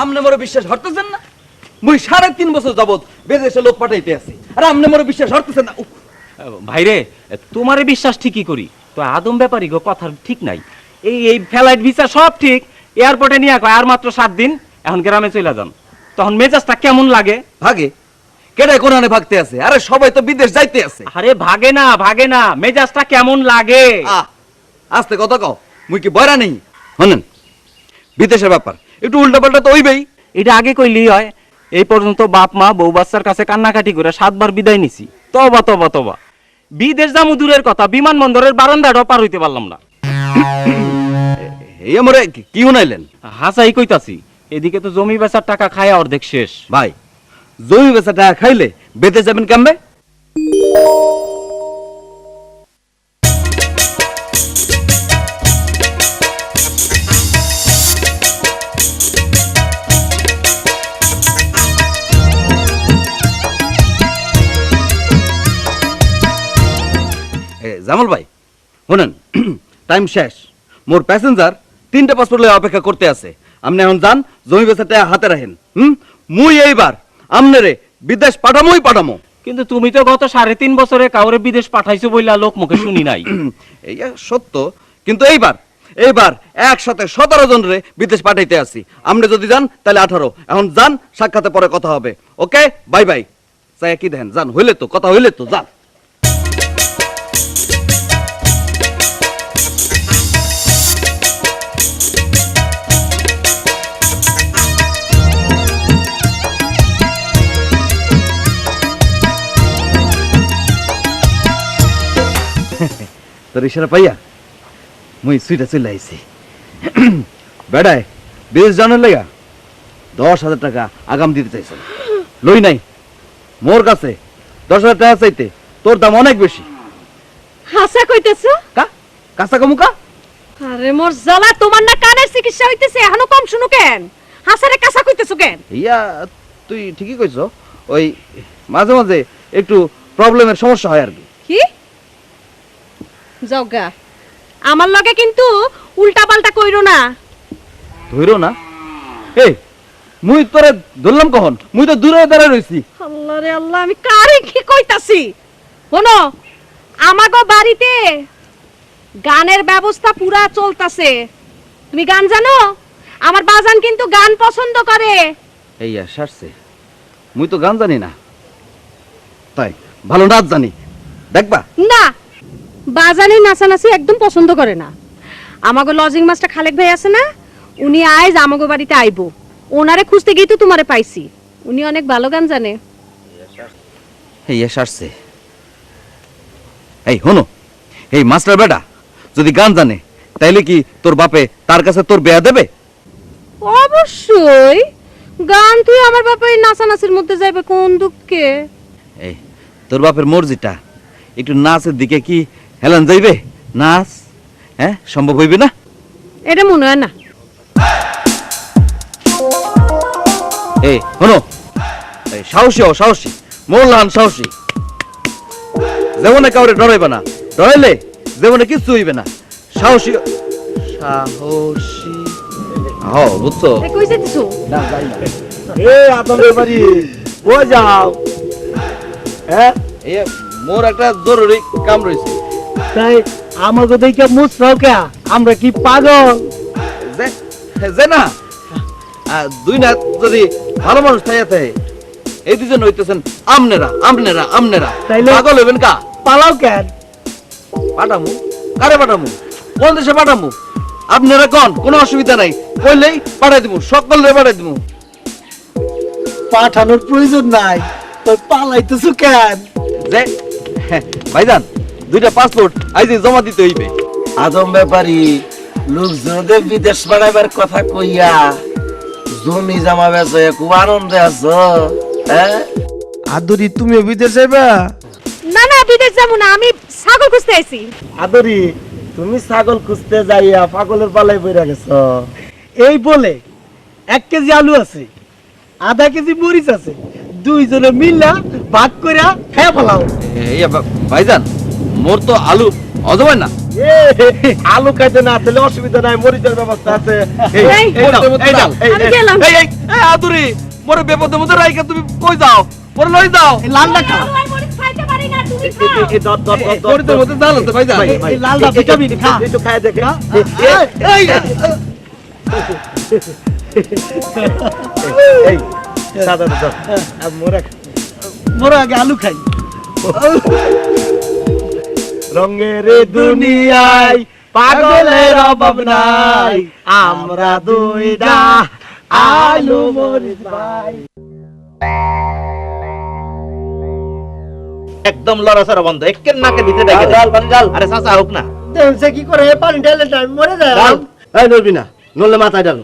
আমনে মোরে বিশ্বাস হরতেছেন না? মুই সাড়ে তিন বছর যাবত বিদেশে লোক পাঠাইতে আছি। আর আমনে মোরে বিশ্বাস হরতেছেন না? ভাইরে তোমারে বিশ্বাস ঠিকই করি তো আদম ব্যাপারী গো কথার ঠিক নাই। এই এই ফ্লাইট ভিসা সব ঠিক এয়ারপোর্টে নিয়ে কয় আর মাত্র সাত দিন এখন গ্রামে চলে যান। তখন মেজাজটা কেমন লাগে? ভাগে। কেডায় কোরআনে ভাগতে আছে? আরে সবাই তো বিদেশ যাইতে আছে। আরে ভাগে না ভাগে না মেজাজটা কেমন লাগে? আস্তে কত কও মুই কি বয়রা নেই? শোনেন বিদেশের ব্যাপার। একটু উল্টা পাল্টা তো হইবেই। এটা আগে কইলি হয়। এই পর্যন্ত বাপ মা বউ বাচ্চার কাছে কান্নাকাটি করে সাতবার বিদায় নিছি। তবা তবা তবা। বিদেশ জামু দূরের কথা বিমানবন্দরের বারান্দাটাও পার হইতে পারলাম না। এই আমরে কি- শুনাইলেন? হাসাই কইতাছি এদিকে তো জমি বেচার টাকা খায় অর্ধেক শেষ। ভাই জমি বেচা টাকা খাইলে বেঁধে যাবেন কামবে জামাল ভাই শুনেন টাইম শেষ। মোর প্যাসেঞ্জার তিনটা পাসপোর্ট লয়ে অপেক্ষা করতে আছে। আপনি এখন যান জমি বেচাটা হাতে রাখেন হুম? মুই এইবার আমনেরে বিদেশ পাঠামোই পাঠামো। কিন্তু তুমি তো গত সাড়ে তিন বছরে কাউরে বিদেশ পাঠাইছো বইলা লোক মুখে শুনি নাই। এই সত্য কিন্তু এইবার এইবার একসাথে সতেরো জন রে বিদেশ পাঠাইতে আসি আপনি যদি যান তাহলে আঠারো। এখন যান সাক্ষাতে পরে কথা হবে। ওকে বাই বাই চাই কি দেখেন? যান হইলে তো কথা হইলে তো যান। তোর ইশারা পাইয়া মুই সুইটা চলে আইছি। বেড়ায় বিদেশ জানার লেগা দশ হাজার টাকা আগাম দিতে চাইছে লই নাই। মোর কাছে দশ হাজার টাকা চাইতে তোর দাম অনেক বেশি। হাসা কইতেছো? কা? কাঁচা কমুকা আরে মোর জ্বালা তোমার না কানের চিকিৎসা হইতেছে এখনও কম শুনো কেন? হাসারে কাঁচা কইতেছো কেন? ইয়া তুই ঠিকই কইছ ওই মাঝে মাঝে একটু প্রবলেমের সমস্যা হয় আর কি। কি? জগা আমার লগে কিন্তু উল্টা পাল্টা কইরো না। ধইরো না? এই মুই তোরে ধরলাম কখন? মুই তো দূরে দাঁড়ায় রইছি। আল্লাহ রে আল্লাহ আমি কারে কি কইতাছি? শোনো আমাগো বাড়িতে গানের ব্যবস্থা পুরা চলতাছে। তুমি গান জানো? আমার বাজান কিন্তু গান পছন্দ করে। এই সারছে। মুই তো গান জানি না। তাই ভালো নাচ জানি। দেখবা? না বাজানি নাচানাচি একদম পছন্দ করে না। আমাগো লজিং মাস্টার খালেক ভাই আছে না উনি আজ আমাগো বাড়িতে আইবো। ওনারে খুঁজতে গিয়ে তো তোমারে পাইছি। উনি অনেক ভালো গান জানে। এই এই হনো। এই মাস্টার বেটা যদি গান জানে তাইলে কি তোর বাপে তার কাছে তোর বেয়া দেবে? অবশ্যই। গান তুই আমার এই নাচানাচির মধ্যে যাইবে কোন দুঃখে? এই তোর বাপের মর্জিটা একটু নাচের দিকে কি হেলান যাইবে? নাচ হ্যাঁ সম্ভব হইবে না? এটা মনে হয় না। এই হনো এই সাহসী হও সাহসী। মোরলান সাহসী। যেমনে কাউরে ডরাইবে না। ডরাইলে যেমনে কিচ্ছু হইবে না। সাহসী সাহসী। হও বুঝছ? এ এ আপনাদের বাড়ি। ও যাও? হ্যাঁ? এই মোর একটা জরুরি কাম রয়েছে তাই আমাকে দেখে মুসরাও কে? আমরা কি পাগল? যে না। দুই না যদি ভালো মানুষ থাইয়া থাকে এই দুজন হইতেছেন আমনেরা আমনেরা আমনেরা। পাগল হইবেন কা? পালাও কেন পাঠামু। কারে পাঠামু? কোন দেশে পাঠামু? আপনারা কোন? কোনো অসুবিধা নাই। কইলেই পাঠাই দিমু সকলে পাঠাই দিমু। পাঠানোর প্রয়োজন নাই। তুই পালাইতেছো কেন? যে ভাইজান দুইটা পাসপোর্ট আইজি জমা দিতে হইবে। আদম ব্যাপারী লোকজনদের বিদেশ বাড়াইবার কথা কইয়া জমি জামা বেচে খুব আনন্দে আছো হ্যাঁ আদরি তুমিও বিদেশ যাইবা? না না বিদেশ যাব না আমি ছাগল খুঁজতে আইছি। আদরি তুমি ছাগল খুঁজতে যাইয়া পাগলের পালাই বইরা গেছ। এই বলে এক কেজি আলু আছে আধা কেজি মরিচ আছে দুইজনে মিল্লা ভাগ কইরা খেয়ে ফেলাও। ইয়া ভাইজান মোর তো আলু অজমায় না। আলু খাইতে না তাহলে অসুবিধা নাই মরিচের ব্যবস্থা আছে। আদুরি মোরে বিপদের মধ্যে রাইখা তুমি কই যাও? মোরে লই যাও। লালটা খা আর মরিচ খাইতে পারি না তুমি খাও। এই দর দর দর দর। মরিচের মধ্যে জাল আছে ভাই যা এই লালটা ভিটামিন খা। একটু খায় দেখে। এই এই। সাদা দাও আর মোরে মোরা আগে আলু খাই। রঙের দুনিয়ায় পাগলের অভাব নাই। আমরা দুইটা আলু মরিচ ভাই। একদম লড়াচড়া বন্ধ। একের নাকের ভিতরে ডেকে পানি ডাল আরে চাচা হোক না। দেখছে কি করে? পানি ঢেলে টাইম মরে যায়। এই নড়বি না নড়লে মাথায় ডাল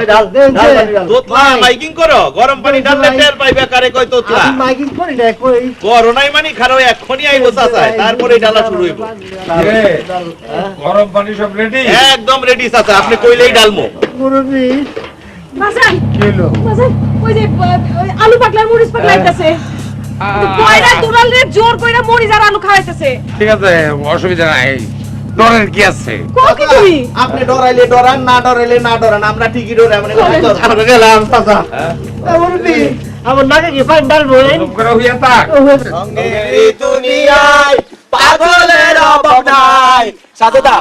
এই ডাল ডাল পানি ডাল। তোতলা মাইকিং করো গরম পানি ঢাললে টের পাইবে কারে কই তোতলা? মাইকিং করি না কই করোনাই মানি খারো এখনই আইবো চাচা তারপরে ডালা শুরু হইব। গরম পানি সব রেডি একদম রেডি চাচা আপনি কইলেই ডালমো। ওই যে আলু পাকলার মরিচ পাকলাইতেছে দুলাল রে জোর কইরা মরিচ আর আলু খাওয়াইতেছে। ঠিক আছে অসুবিধা নাই। ডরের কি আছে? কও কি তুমি? আপনি ডরাইলে ডরান না ডরাইলে না ডরান আমরা ঠিকই ডরাই মানে আমরা গেলাম চাচা। মুরব্বি আমার নাকে কি পানি এই? চুপ করে হইয়া থাক। এই দুনিয়ায় পাগলের অভাব নাই সাধুদা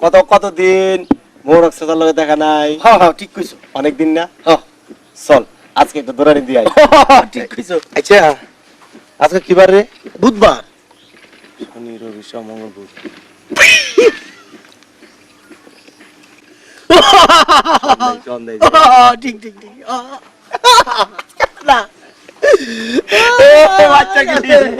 কত কত দিন মোরক সাজার লগে দেখা নাই? হ্যাঁ হ্যাঁ ঠিক কইছো। অনেক দিন না? হ্যাঁ চল আজকে একটু দৌড়ানি দিয়ে আই ঠিক কইছো। আচ্ছা আজকে কি বার রে? বুধবার। শনি রবি সোম মঙ্গল বুধ সন্দেহ ঠিক ঠিক। ঠিক বাচ্চা কি